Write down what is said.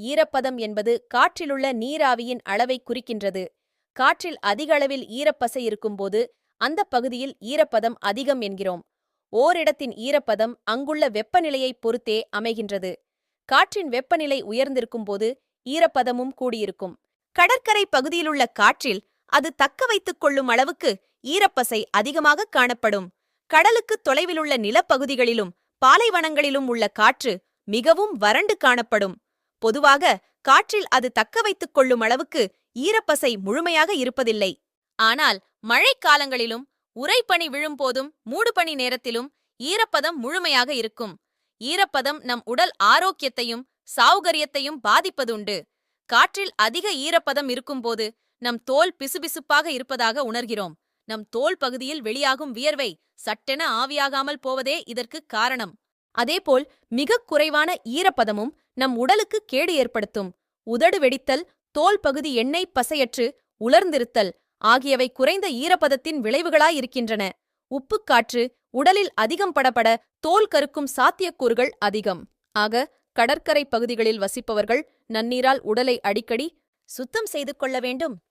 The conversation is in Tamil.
ஈரப்பதம் என்பது காற்றிலுள்ள நீராவியின் அளவை குறிக்கின்றது. காற்றில் அதிகளவில் ஈரப்பசை இருக்கும்போது அந்த பகுதியில் ஈரப்பதம் அதிகம் என்கிறோம். ஓரிடத்தின் ஈரப்பதம் அங்குள்ள வெப்பநிலையைப் பொறுத்தே அமைகின்றது. காற்றின் வெப்பநிலை உயர்ந்திருக்கும்போது ஈரப்பதமும் கூடியிருக்கும். கடற்கரை பகுதியிலுள்ள காற்றில் அது தக்க வைத்துக் கொள்ளும் அளவுக்கு ஈரப்பசை அதிகமாக காணப்படும். கடலுக்கு தொலைவிலுள்ள நிலப்பகுதிகளிலும் பாலைவனங்களிலும் உள்ள காற்று மிகவும் வறண்டு காணப்படும். பொதுவாக காற்றில் அது தக்க வைத்துக் கொள்ளும் அளவுக்கு ஈரப்பசை முழுமையாக இருப்பதில்லை. ஆனால் மழைக்காலங்களிலும் உறைபனி விழும்போதும் மூடுபனி நேரத்திலும் ஈரப்பதம் முழுமையாக இருக்கும். ஈரப்பதம் நம் உடல் ஆரோக்கியத்தையும் சாவுகரியத்தையும் பாதிப்பதுண்டு. காற்றில் அதிக ஈரப்பதம் இருக்கும்போது நம் தோல் பிசுபிசுப்பாக இருப்பதாக உணர்கிறோம். நம் தோல் பகுதியில் வெளியாகும் வியர்வை சட்டென ஆவியாகாமல் போவதே இதற்கு காரணம். அதேபோல் மிகக் குறைவான ஈரப்பதமும் நம் உடலுக்கு கேடு ஏற்படுத்தும். உதடு வெடித்தல் தோல் பகுதி எண்ணெய் பசையற்று உலர்ந்திருத்தல் ஆகியவை குறைந்த ஈரப்பதத்தின் விளைவுகளாயிருக்கின்றன உப்புக்காற்று உடலில் அதிகம் படபட தோல் கருக்கும் சாத்தியக்கூறுகள் அதிகம். ஆக கடற்கரை பகுதிகளில் வசிப்பவர்கள் நன்னீரால் உடலை அடிக்கடி சுத்தம் செய்து கொள்ள வேண்டும்.